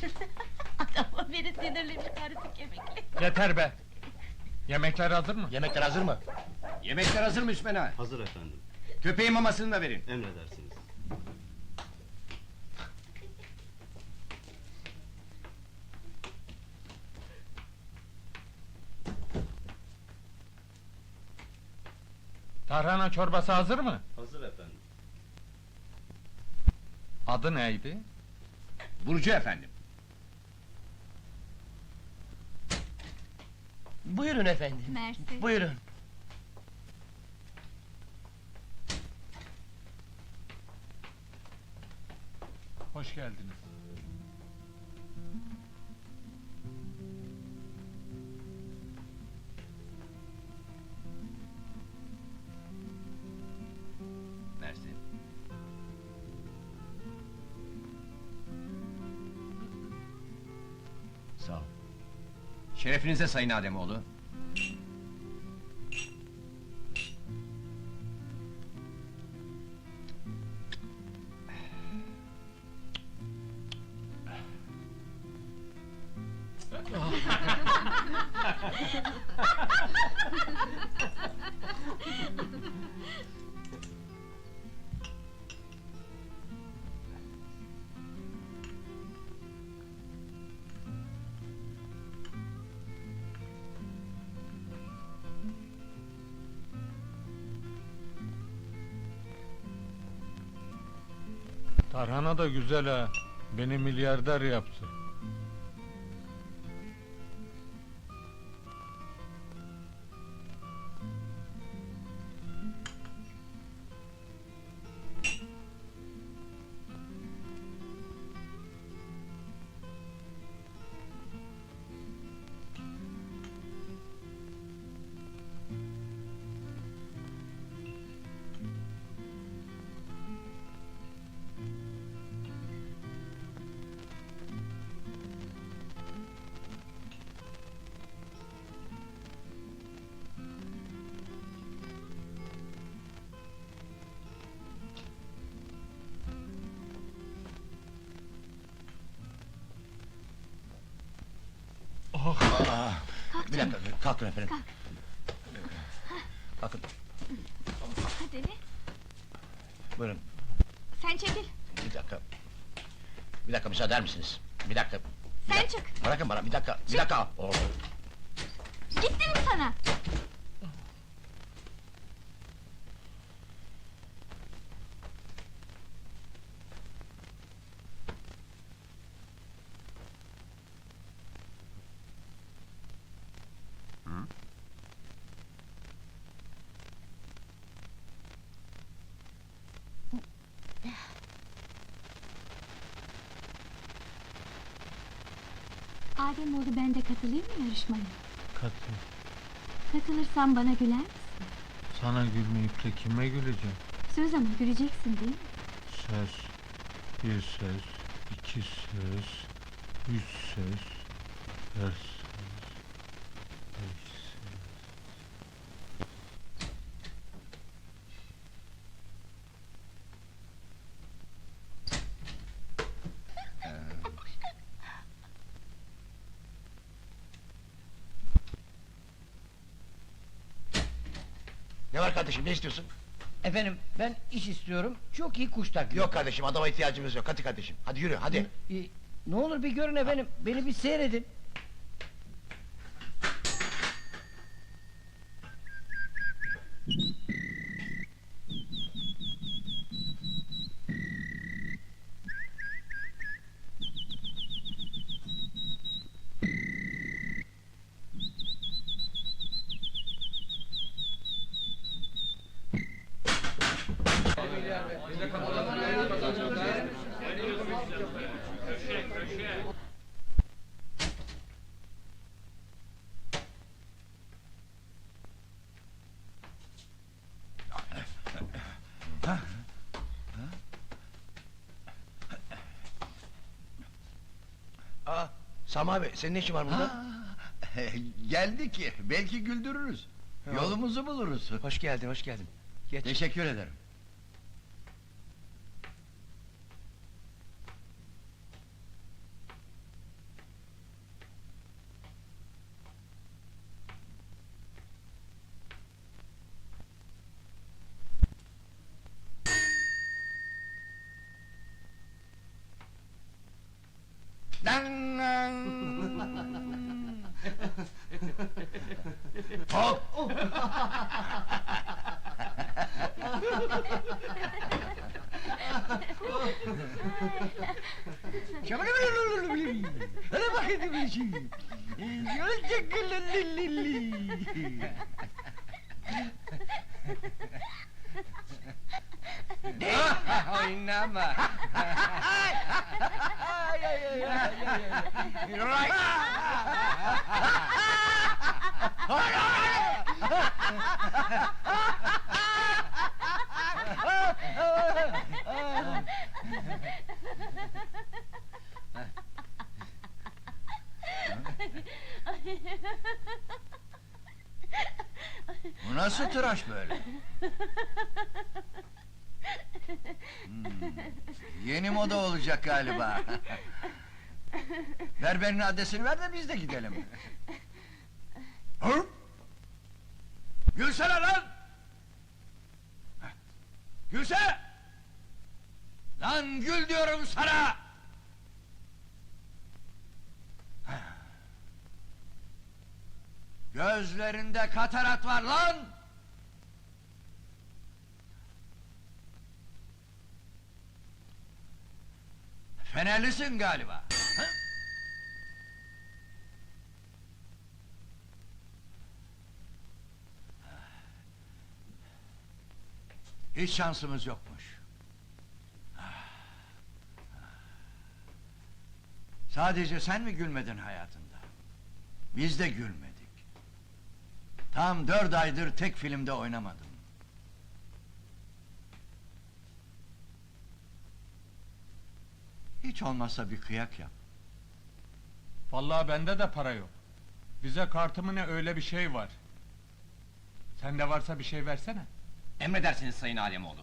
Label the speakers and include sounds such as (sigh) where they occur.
Speaker 1: (laughs) Adamın biri sinirlemiş karısı kemikli.
Speaker 2: Yeter be! Yemekler hazır mı?
Speaker 3: Yemekler hazır mı?
Speaker 4: Yemekler hazır mı Üsmen ağa?
Speaker 5: Hazır efendim.
Speaker 4: Köpeğin mamasını da verin.
Speaker 5: Emredersiniz.
Speaker 2: Tarhana çorbası hazır mı?
Speaker 5: Hazır efendim.
Speaker 2: Adı neydi?
Speaker 4: Burcu efendim.
Speaker 3: Buyurun efendim.
Speaker 1: Mersi.
Speaker 3: Buyurun.
Speaker 2: Hoş geldiniz.
Speaker 4: Mersi. Sağ ol. Şerefinize Sayın Ademoğlu.
Speaker 2: Tarhana da güzel ha. Beni milyarder yaptı.
Speaker 3: Bir dakika, kalkın efendim. Kalkın,
Speaker 1: Hadi ne?
Speaker 3: buyurun.
Speaker 1: Sen çekil.
Speaker 3: Bir dakika. Bir dakika müsaade eder misiniz? Bir dakika. Bir
Speaker 1: Sen
Speaker 3: dakika.
Speaker 1: çık.
Speaker 3: Bırakın bana, bir dakika, bir dakika. Oo.
Speaker 1: Gitti mi sana? Ademoğlu ben de katılayım mı yarışmaya?
Speaker 2: Katıl.
Speaker 1: Katılırsan bana güler misin?
Speaker 2: Sana gülmeyip de kime güleceğim?
Speaker 1: Söz ama güleceksin değil mi?
Speaker 2: Söz, bir söz, iki söz, üç söz, dört söz, beş söz.
Speaker 3: Ne var kardeşim, ne istiyorsun?
Speaker 6: Efendim ben iş istiyorum. Çok iyi kuş taklit.
Speaker 3: Yok kardeşim, adama ihtiyacımız yok. Hadi kardeşim, hadi yürü, hadi.
Speaker 6: Ne olur bir görün efendim. Beni bir seyredin.
Speaker 3: Aa, Sami abi, senin ne işin var burada? (laughs)
Speaker 7: Geldi ki, belki güldürürüz. Yolumuzu buluruz.
Speaker 3: Hoş geldin, hoş geldin. Geç.
Speaker 7: Teşekkür ederim. Dan, dan. Hop! Hadi bakayım bir şey. Şöyle çekilin.
Speaker 6: Oynama.
Speaker 7: Ay, ay, ay, ay, ay, ay. Bu nasıl tıraş böyle? (laughs) Hmm, Yeni moda olacak galiba. Berberin adresini ver de biz de gidelim. Hı? Gülsene lan! Gülse! Lan gül diyorum sana! Gözlerinde katarat var lan! Fenerlisin galiba. Hiç şansımız yokmuş. Sadece sen mi gülmedin hayatında? Biz de gülmedik. Tam dört aydır tek filmde oynamadım. Hiç olmazsa bir kıyak yap.
Speaker 2: Vallahi bende de para yok. Vize kartımı ne öyle bir şey var. Sende varsa bir şey versene.
Speaker 4: Emredersiniz Sayın Ademoğlu.